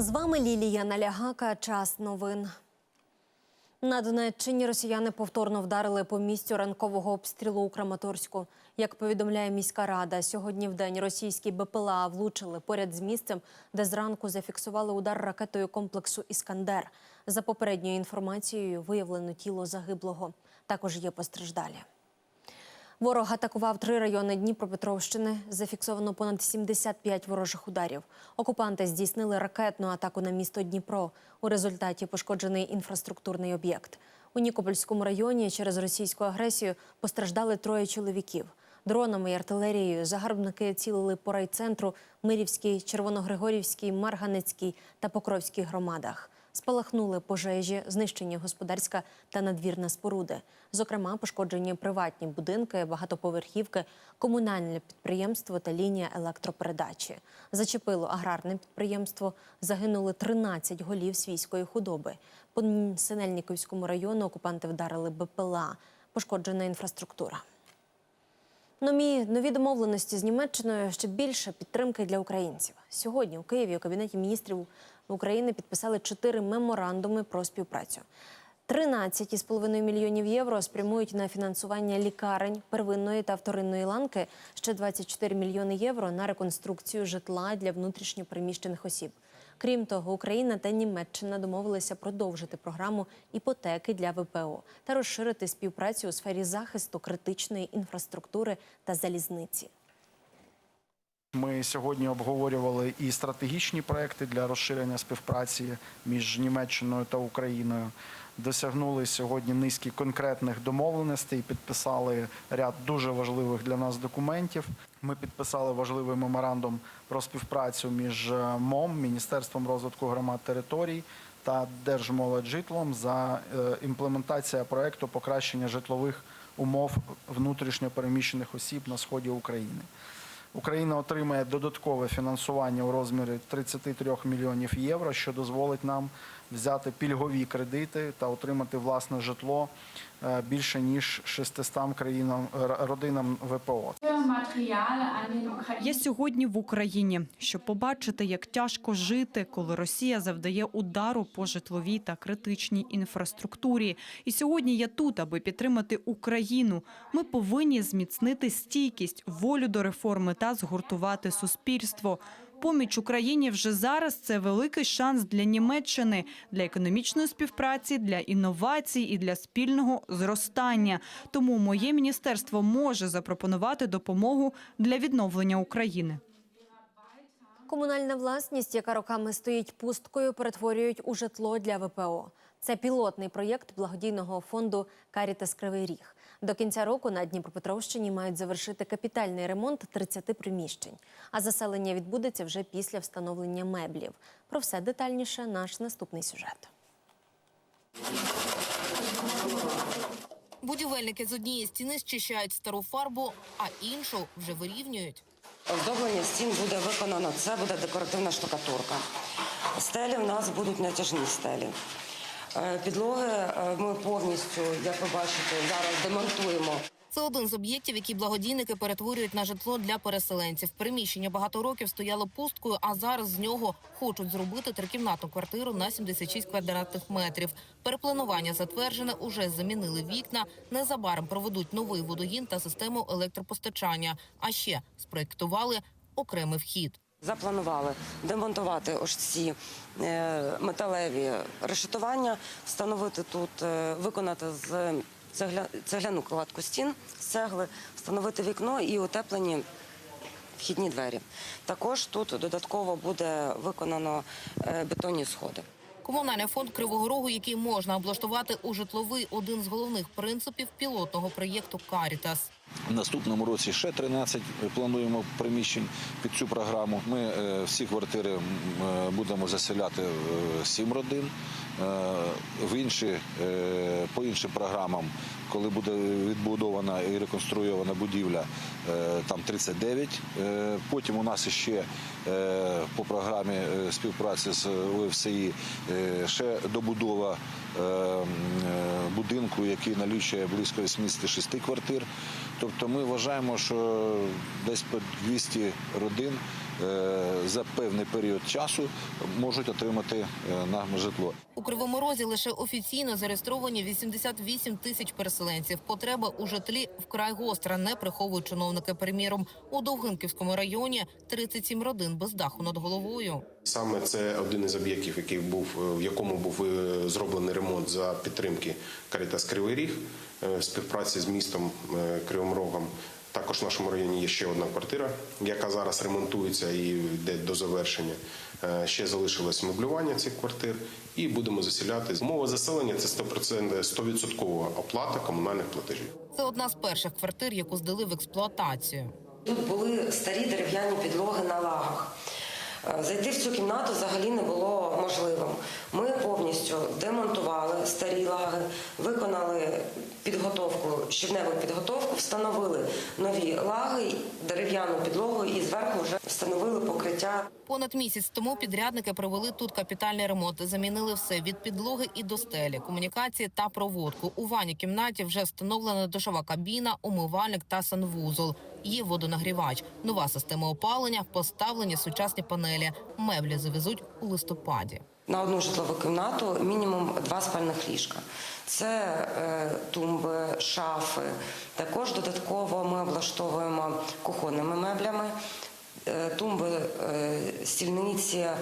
З вами Лілія Налягака. Час новин. На Донеччині росіяни повторно вдарили по місцю ранкового обстрілу у Краматорську. Як повідомляє міська рада, сьогодні в день російські БПЛА влучили поряд з місцем, де зранку зафіксували удар ракетою комплексу Іскандер. За попередньою інформацією, виявлено тіло загиблого. Також є постраждалі. Ворог атакував три райони Дніпропетровщини. Зафіксовано понад 75 ворожих ударів. Окупанти здійснили ракетну атаку на місто Дніпро. У результаті пошкоджений інфраструктурний об'єкт. У Нікопольському районі через російську агресію постраждали троє чоловіків. Дронами і артилерією загарбники цілили по райцентру Мирівській, Червоногригорівській, Марганецькій та Покровській громадах. Спалахнули пожежі, знищені господарська та надвірна споруди. Зокрема, пошкоджені приватні будинки, багатоповерхівки, комунальне підприємство та лінія електропередачі. Зачепило аграрне підприємство. Загинули 13 голів свійської худоби. По Синельниковському району окупанти вдарили БПЛА. Пошкоджена інфраструктура. Нові, нові домовленості з Німеччиною ще більше підтримки для українців. Сьогодні у Києві у кабінеті міністрів України підписали чотири меморандуми про співпрацю. 13,5 мільйонів євро спрямують на фінансування лікарень первинної та вторинної ланки. Ще 24 мільйони євро на реконструкцію житла для внутрішньопереміщених осіб. Крім того, Україна та Німеччина домовилися продовжити програму іпотеки для ВПО та розширити співпрацю у сфері захисту критичної інфраструктури та залізниці. Ми сьогодні обговорювали і стратегічні проекти для розширення співпраці між Німеччиною та Україною. Досягнули сьогодні низки конкретних домовленостей, підписали ряд дуже важливих для нас документів. Ми підписали важливий меморандум про співпрацю між е, МОМ, Міністерством розвитку громад територій та Держмолоджитлом за е, імплементація проекту покращення житлових умов внутрішньопереміщених осіб на сході України. Україна отримає додаткове фінансування у розмірі 33 мільйонів євро, що дозволить нам взяти пільгові кредити та отримати власне житло е, більше ніж 600 країнам родинам ВПО. Я сьогодні в Україні, щоб побачити, як тяжко жити, коли Росія завдає удару по житловій та критичній інфраструктурі. І сьогодні я тут, аби підтримати Україну. Ми повинні зміцнити стійкість, волю до реформи та згуртувати суспільство. Поміч Україні вже зараз це великий шанс для Німеччини, для економічної співпраці, для інновацій і для спільного зростання. Тому моє міністерство може запропонувати допомогу для відновлення України. Комунальна власність, яка роками стоїть пусткою, перетворюють у житло для ВПО. Це пілотний проєкт благодійного фонду Карітас Кривий Ріг. До кінця року на Дніпропетровщині мають завершити капітальний ремонт 30 приміщень. А заселення відбудеться вже після встановлення меблів. Про все детальніше наш наступний сюжет. Будівельники з однієї стіни зчищають стару фарбу, а іншу вже вирівнюють. Оздоблення стін буде виконано. Це буде декоративна штукатурка. Стелі в нас будуть натяжні стелі. Е, Підлоги е, ми повністю, як ви бачите, зараз демонтуємо. Це один з об'єктів, які благодійники перетворюють на житло для переселенців. Приміщення багато років стояло пусткою, а зараз з нього хочуть зробити трикімнатну квартиру на 76 квадратних метрів. Перепланування затверджене, уже замінили вікна. Незабаром проведуть новий водогін та систему електропостачання. А ще спроєктували окремий вхід. Запланували демонтувати ось ці е, металеві решетування, встановити тут, е, виконати з цегля, цегляну кладку стін цегли, встановити вікно і утеплені вхідні двері. Також тут додатково буде виконано е, бетонні сходи. Комунальний фонд Кривого Рогу, який можна облаштувати у житловий, один з головних принципів пілотного проєкту Карітас. В наступному році ще 13 плануємо приміщень під цю програму. Ми е, всі квартири е, будемо заселяти е, 7 родин. Е, В інші, по іншим програмам, коли буде відбудована і реконструйована будівля, там 39. Е, Потім у нас ще по програмі співпраці з ОФСІ ще добудова будинку, який налічує близько 86 квартир. Тобто ми вважаємо, що десь по 200 родин е, за певний період часу можуть отримати е, житло. У Кривому Розі лише офіційно зареєстровані 88 тисяч переселенців. Потреба у житлі вкрай гостра, не приховують чиновники. Приміром, у Довгинківському районі 37 родин без даху над головою. Саме це один із об'єктів, який був в якому був е, зроблений ремонт за підтримки Карітас Кривий Ріг співпраці з містом е, Кривим Рогом. Також в нашому районі є ще одна квартира, яка зараз ремонтується і йде до завершення. Е, Ще залишилось меблювання цих квартир, і будемо заселяти. Мова заселення це 100%, 100% оплата комунальних платежів. Це одна з перших квартир, яку здали в експлуатацію. Тут були старі дерев'яні підлоги на лагах. Е, Зайти в цю кімнату взагалі не було можливим. Ми повністю демонтували старі лаги, виконали підготовку, щебневу підготовку, встановили нові лаги, дерев'яну підлогу і зверху вже встановили покриття Понад місяць тому підрядники провели тут капітальний ремонт. Замінили все від підлоги і до стелі, комунікації та проводку. У ванній кімнаті вже встановлена душова кабіна, умивальник та санвузол. Є водонагрівач, нова система опалення, поставлені сучасні панелі. Меблі завезуть у листопаді. на одну житлову кімнату мінімум два спальних ліжка. Це е, тумби, шафи. Також додатково ми облаштовуємо кухонними меблями. е, Тумби, е, стільниці, е,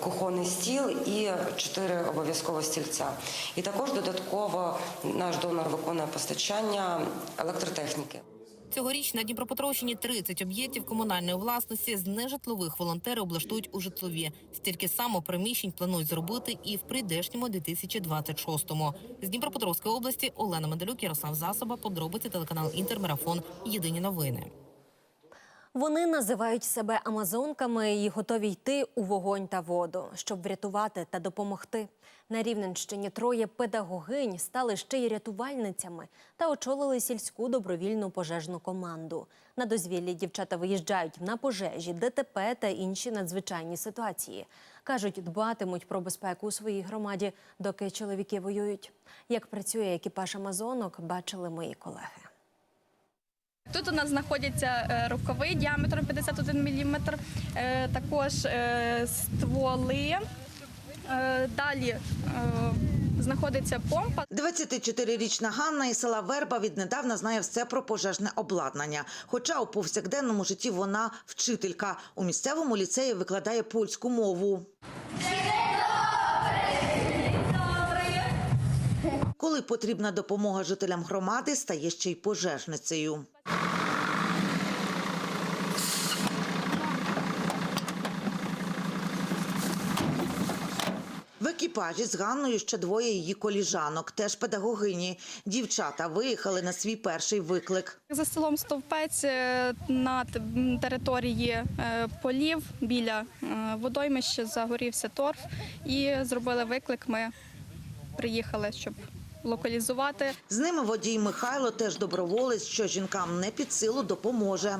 кухонний стіл і чотири обов'язково стільця. І також додатково наш донор виконує постачання електротехніки. Цьогоріч на Дніпропетровщині 30 об'єктів комунальної власності з нежитлових волонтери облаштують у житлові. Стільки само приміщень планують зробити і в прийдешньому 2026-му. З Дніпропетровської області Олена Медалюк, Ярослав Засоба, подробиці телеканал Інтермарафон. Єдині новини. Вони називають себе амазонками і готові йти у вогонь та воду, щоб врятувати та допомогти. На Рівненщині троє педагогинь стали ще й рятувальницями та очолили сільську добровільну пожежну команду. На дозвіллі дівчата виїжджають на пожежі, ДТП та інші надзвичайні ситуації. Кажуть, дбатимуть про безпеку у своїй громаді, доки чоловіки воюють. Як працює екіпаж амазонок, бачили мої колеги. Тут у нас знаходяться е, рукави діаметром 51 мм, також е, стволи. Е, Далі е, знаходиться помпа. 24-річна Ганна із села Верба віднедавна знає все про пожежне обладнання. Хоча у повсякденному житті вона вчителька. У місцевому ліцеї викладає польську мову. Коли потрібна допомога жителям громади, стає ще й пожежницею. В екіпажі з Ганною ще двоє її коліжанок, теж педагогині. Дівчата виїхали на свій перший виклик. За селом Стовпець е, на території е, полів біля е, водоймища загорівся торф і зробили виклик. Ми приїхали, щоб локалізувати. З ними водій Михайло теж доброволець, що жінкам не під силу допоможе.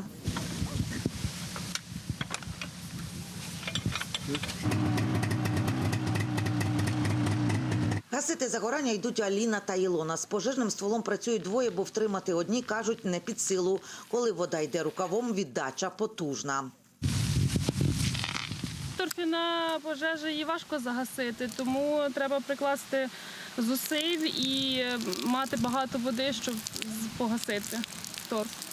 Гасити загорання йдуть Аліна та Ілона. З пожежним стволом працюють двоє, бо втримати одні, кажуть, не під силу. Коли вода йде рукавом, віддача потужна. торфяна пожежа її важко загасити, тому треба прикласти зусиль і мати багато води, щоб погасити торф.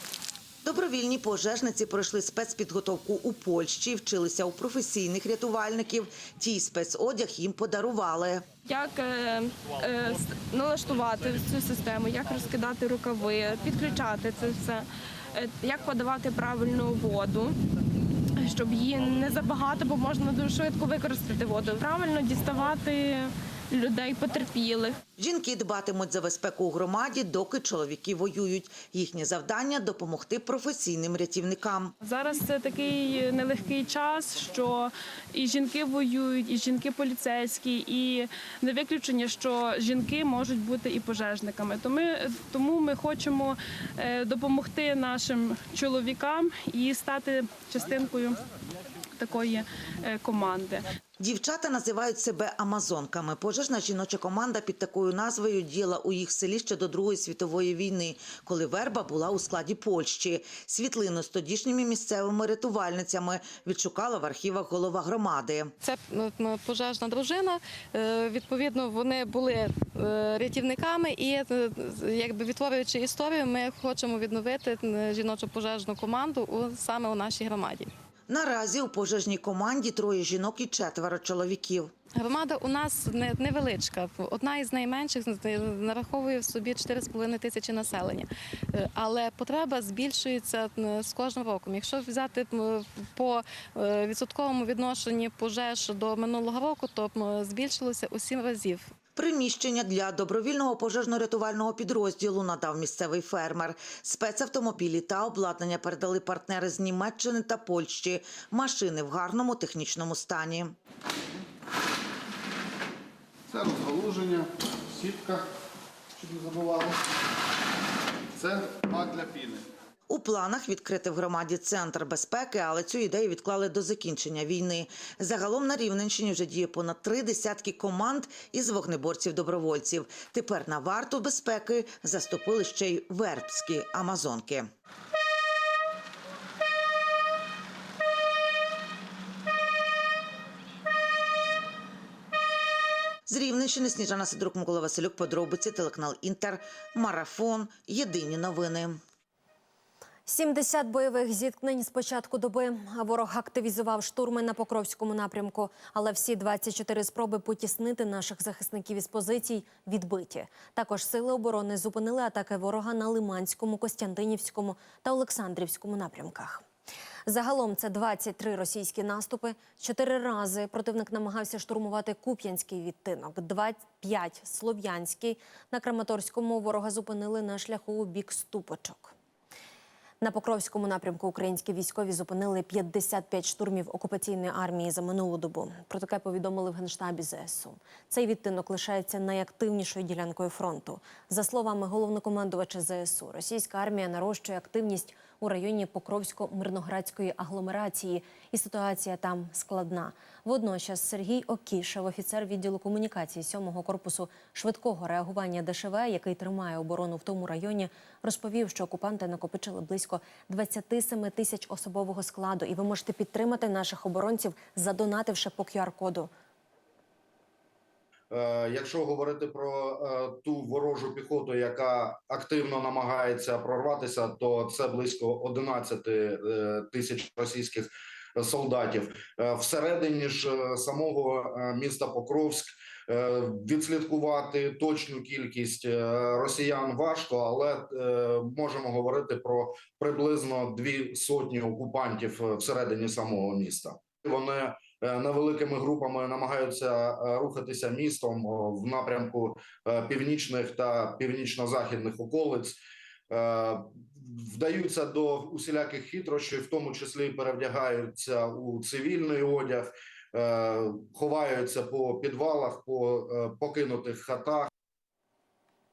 Добровільні пожежниці пройшли спецпідготовку у Польщі, вчилися у професійних рятувальників. Ті спецодяг їм подарували. Як е, е, налаштувати цю систему, як розкидати рукави, підключати це все, е, як подавати правильну воду. Щоб її не забагато, бо можна дуже швидко використати воду. Правильно діставати людей потерпілих. Жінки дбатимуть за безпеку у громаді, доки чоловіки воюють. Їхнє завдання допомогти професійним рятівникам. Зараз це такий нелегкий час, що і жінки воюють, і жінки поліцейські, і не виключення, що жінки можуть бути і пожежниками. То ми, тому ми хочемо е, допомогти нашим чоловікам і стати частинкою такої е, команди. Дівчата називають себе амазонками. Пожежна жіноча команда під такою назвою діяла у їх селі ще до Другої світової війни, коли верба була у складі Польщі. Світлину з тодішніми місцевими рятувальницями відшукала в архівах голова громади. Це пожежна дружина. Е, Відповідно, вони були е, рятівниками, і якби відтворюючи історію, ми хочемо відновити жіночу пожежну команду у саме у нашій громаді. Наразі у пожежній команді троє жінок і четверо чоловіків. Громада у нас не- невеличка, одна із найменших нараховує в собі 4,5 тисячі населення. Е, Але потреба збільшується з кожним роком. Якщо взяти по е, відсотковому відношенні пожеж до минулого року, то збільшилося у сім разів. Приміщення для добровільного пожежно-рятувального підрозділу надав місцевий фермер. Спецавтомобілі та обладнання передали партнери з Німеччини та Польщі. Машини в гарному технічному стані. Це розгалуження, сітка, щоб не забували. Це бак для піни. У планах відкрити в громаді центр безпеки, але цю ідею відклали до закінчення війни. Загалом на Рівненщині вже діє понад три десятки команд із вогнеборців-добровольців. Тепер на варту безпеки заступили ще й вербські амазонки. З Рівненщини Сніжана Сидрук, Микола Василюк, подробиці, телеканал Інтер, Марафон, Єдині новини. 70 бойових зіткнень з початку доби. Ворог активізував штурми на Покровському напрямку. Але всі 24 спроби потіснити наших захисників із позицій відбиті. Також сили оборони зупинили атаки ворога на Лиманському, Костянтинівському та Олександрівському напрямках. Загалом це 23 російські наступи. Чотири рази противник намагався штурмувати Куп'янський відтинок, 25 – Слов'янський. На Краматорському ворога зупинили на шляху у бік Ступочок. На Покровському напрямку українські військові зупинили 55 штурмів окупаційної армії за минулу добу. Про таке повідомили в генштабі ЗСУ. Цей відтинок лишається найактивнішою ділянкою фронту. За словами головнокомандувача ЗСУ, російська армія нарощує активність у районі Покровсько-Мирноградської агломерації, і ситуація там складна. Водночас Сергій Окішев, офіцер відділу комунікації 7-го корпусу швидкого реагування ДШВ, який тримає оборону в тому районі, розповів, що окупанти накопичили близько 27 тисяч особового складу, і ви можете підтримати наших оборонців, задонативши по QR-коду. Е, Якщо говорити про е, ту ворожу піхоту, яка активно намагається прорватися, то це близько 11 е, тисяч російських солдатів. Всередині ж самого міста Покровськ відслідкувати точну кількість росіян важко, але можемо говорити про приблизно дві сотні окупантів всередині самого міста. Вони невеликими групами намагаються е, рухатися містом в напрямку е, північних та північно-західних околиць. Е, Вдаються до усіляких хитрощів, в тому числі перевдягаються у цивільний одяг, е, ховаються по підвалах, по е, покинутих хатах.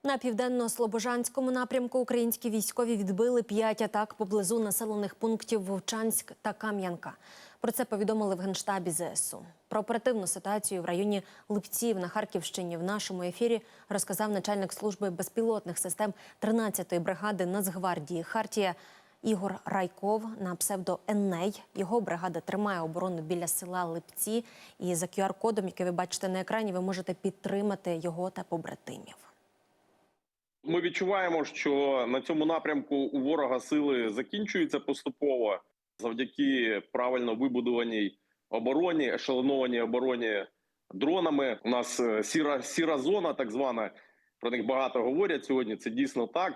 На південно-слобожанському напрямку українські військові відбили п'ять атак поблизу населених пунктів Вовчанськ та Кам'янка. Про це повідомили в генштабі ЗСУ. Про оперативну ситуацію в районі Липців на Харківщині в нашому ефірі розказав начальник служби безпілотних систем 13-ї бригади Нацгвардії Хартія Ігор Райков на псевдо Еней. Його бригада тримає оборону біля села Липці. І за QR-кодом, який ви бачите на екрані, ви можете підтримати його та побратимів. Ми відчуваємо, що на цьому напрямку у ворога сили закінчуються поступово завдяки правильно вибудованій обороні, ешелонованій обороні дронами. У нас е, сіра сіра зона, так звана. Про них багато говорять сьогодні. Це дійсно так.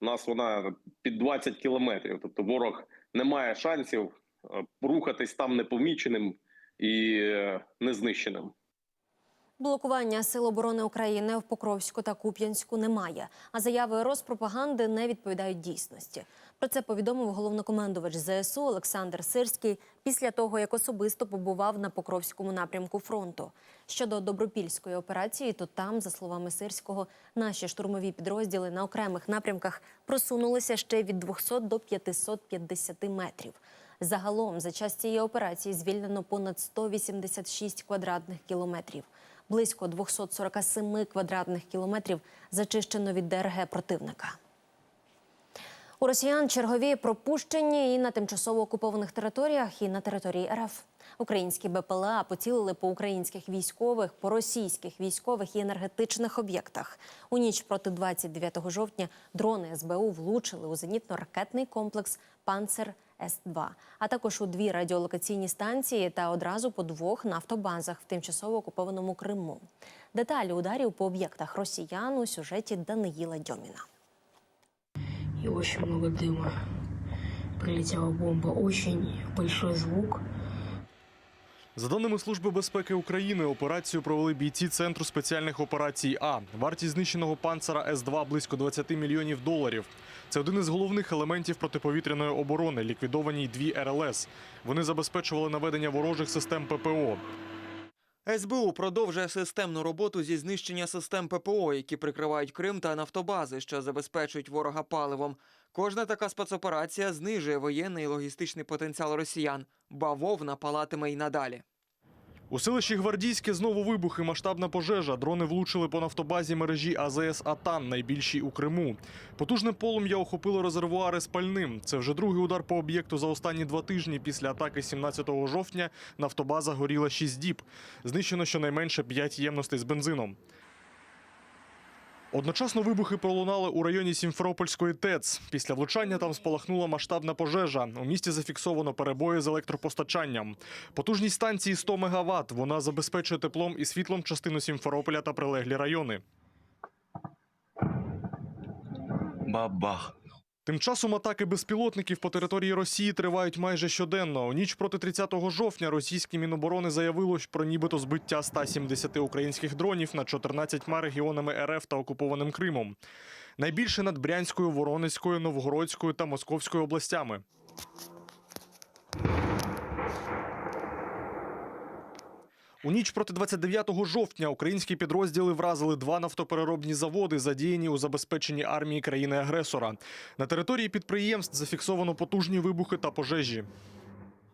У нас вона під 20 кілометрів. Тобто ворог не має шансів е, рухатись там непоміченим і е, незнищеним. Блокування Сил оборони України в Покровську та Куп'янську немає, а заяви розпропаганди не відповідають дійсності. Про це повідомив головнокомандувач ЗСУ Олександр Сирський після того, як особисто побував на Покровському напрямку фронту. Щодо добропільської операції, то там, за словами Сирського, наші штурмові підрозділи на окремих напрямках просунулися ще від 200 до 550 метрів. Загалом за час цієї операції звільнено понад 186 квадратних кілометрів. Близько 247 квадратних кілометрів зачищено від ДРГ противника. У росіян чергові пропущені і на тимчасово окупованих територіях, і на території РФ. Українські БПЛА поцілили по українських військових, по російських військових і енергетичних об'єктах. У ніч проти 29 жовтня дрони СБУ влучили у зенітно-ракетний комплекс Панцер С-2, а також у дві радіолокаційні станції та одразу по двох нафтобазах в тимчасово окупованому Криму. Деталі ударів по об'єктах росіян у сюжеті Даниїла Дьоміна. и очень много дыма. Прилетела бомба, очень большой звук. За даними Служби безпеки України, операцію провели бійці Центру спеціальних операцій А. Вартість знищеного панцера С-2 близько 20 мільйонів доларів. Це один із головних елементів протиповітряної оборони. Ліквідовані дві РЛС. Вони забезпечували наведення ворожих систем ППО. СБУ продовжує системну роботу зі знищення систем ППО, які прикривають Крим та нафтобази, що забезпечують ворога паливом. Кожна така спецоперація знижує воєнний і логістичний потенціал росіян. Бавовна палатиме й надалі. У селищі Гвардійське знову вибухи, масштабна пожежа. Дрони влучили по нафтобазі мережі АЗС Атан, найбільшій у Криму. Потужне полум'я охопило резервуари з пальним. Це вже другий удар по об'єкту за останні два тижні. Після атаки 17 жовтня нафтобаза горіла 6 діб. Знищено щонайменше 5 ємностей з бензином. Одночасно вибухи пролунали у районі Сімферопольської ТЕЦ. Після влучання там спалахнула масштабна пожежа. У місті зафіксовано перебої з електропостачанням. Потужність станції 100 МВт. Вона забезпечує теплом і світлом частину Сімферополя та прилеглі райони. Бабах. Тим часом атаки безпілотників по території Росії тривають майже щоденно. У ніч проти 30 жовтня російські міноборони заявило про нібито збиття 170 українських дронів над 14 регіонами РФ та окупованим Кримом. Найбільше над Брянською, Воронезькою, Новгородською та Московською областями. У ніч проти 29 жовтня українські підрозділи вразили два нафтопереробні заводи, задіяні у забезпеченні армії країни-агресора. На території підприємств зафіксовано потужні вибухи та пожежі.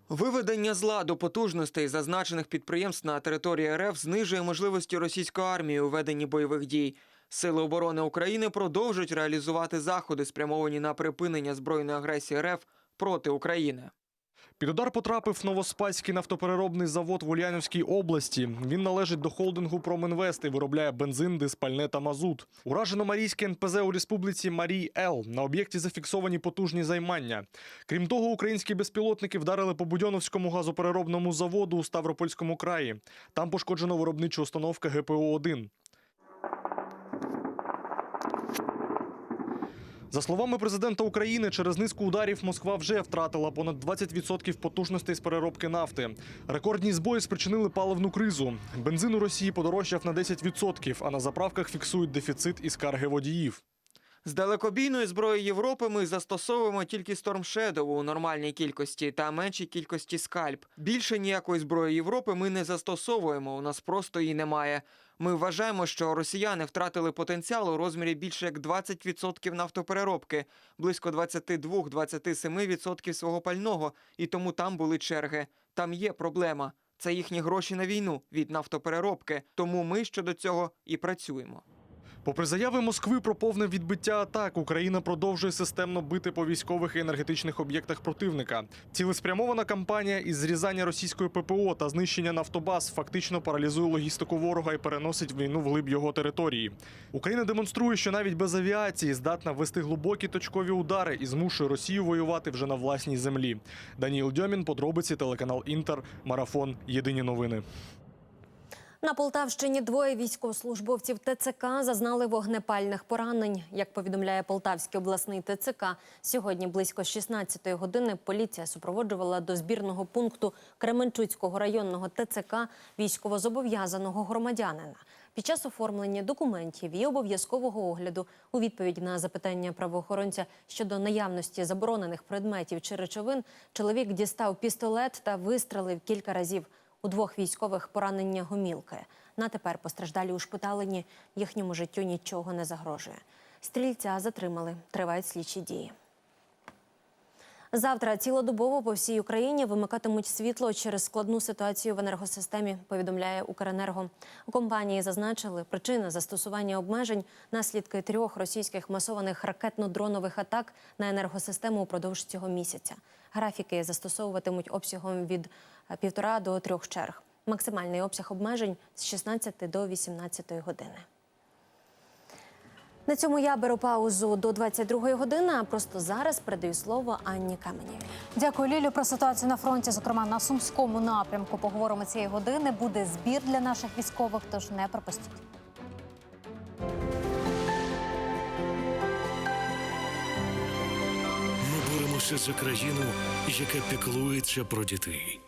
Виведення з ладу потужностей зазначених підприємств на території РФ знижує можливості російської армії у веденні бойових дій. Сили оборони України продовжують реалізувати заходи, спрямовані на припинення збройної агресії РФ проти України. Під удар потрапив Новоспаський нафтопереробний завод в Ульянівській області. Він належить до холдингу Промінвест і виробляє бензин, диспальне та мазут. Уражено Марійське НПЗ у республіці Марій Ел. На об'єкті зафіксовані потужні займання. Крім того, українські безпілотники вдарили по Будьоновському газопереробному заводу у Ставропольському краї. Там пошкоджено виробничу установка ГПО-1. За словами президента України, через низку ударів Москва вже втратила понад 20% потужностей з переробки нафти. Рекордні збої спричинили паливну кризу. Бензин у Росії подорожчав на 10%, а на заправках фіксують дефіцит і скарги водіїв. З далекобійної зброї Європи ми застосовуємо тільки Storm Shadow у нормальній кількості та меншій кількості скальп. Більше ніякої зброї Європи ми не застосовуємо. У нас просто її немає. Ми вважаємо, що росіяни втратили потенціал у розмірі більше як 20% нафтопереробки, близько 22-27% свого пального, і тому там були черги. Там є проблема. Це їхні гроші на війну від нафтопереробки. Тому ми щодо цього і працюємо. Попри заяви Москви про повне відбиття атак, Україна продовжує системно бити по військових і енергетичних об'єктах противника. Цілеспрямована кампанія із зрізання російської ППО та знищення нафтобаз фактично паралізує логістику ворога і переносить війну вглиб його території. Україна демонструє, що навіть без авіації здатна вести глибокі точкові удари і змушує Росію воювати вже на власній землі. Даніл Дьомін, подробиці, телеканал Інтер, марафон. Єдині новини. На Полтавщині двоє військовослужбовців ТЦК зазнали вогнепальних поранень. Як повідомляє Полтавський обласний ТЦК, сьогодні близько 16-ї години поліція супроводжувала до збірного пункту Кременчуцького районного ТЦК військовозобов'язаного громадянина. Під час оформлення документів і обов'язкового огляду у відповідь на запитання правоохоронця щодо наявності заборонених предметів чи речовин, чоловік дістав пістолет та вистрелив кілька разів. У двох військових поранення гомілки. На тепер постраждалі у шпиталені їхньому життю нічого не загрожує. Стрільця затримали, тривають слідчі дії. Завтра цілодобово по всій Україні вимикатимуть світло через складну ситуацію в енергосистемі, повідомляє Укренерго. У компанії зазначили, причина застосування обмежень наслідки трьох російських масованих ракетно-дронових атак на енергосистему упродовж цього місяця. Графіки застосовуватимуть обсягом від е, півтора до трьох черг. Максимальний обсяг обмежень з 16 до 18 години. На цьому я беру паузу до 22-ї години. А просто зараз передаю слово Анні Каменєвій. Дякую, Лілю. Про ситуацію на фронті, зокрема на сумському напрямку, поговоримо цієї години. Буде збір для наших військових, тож не пропустіть. Ми боремося за країну, яка піклується про дітей.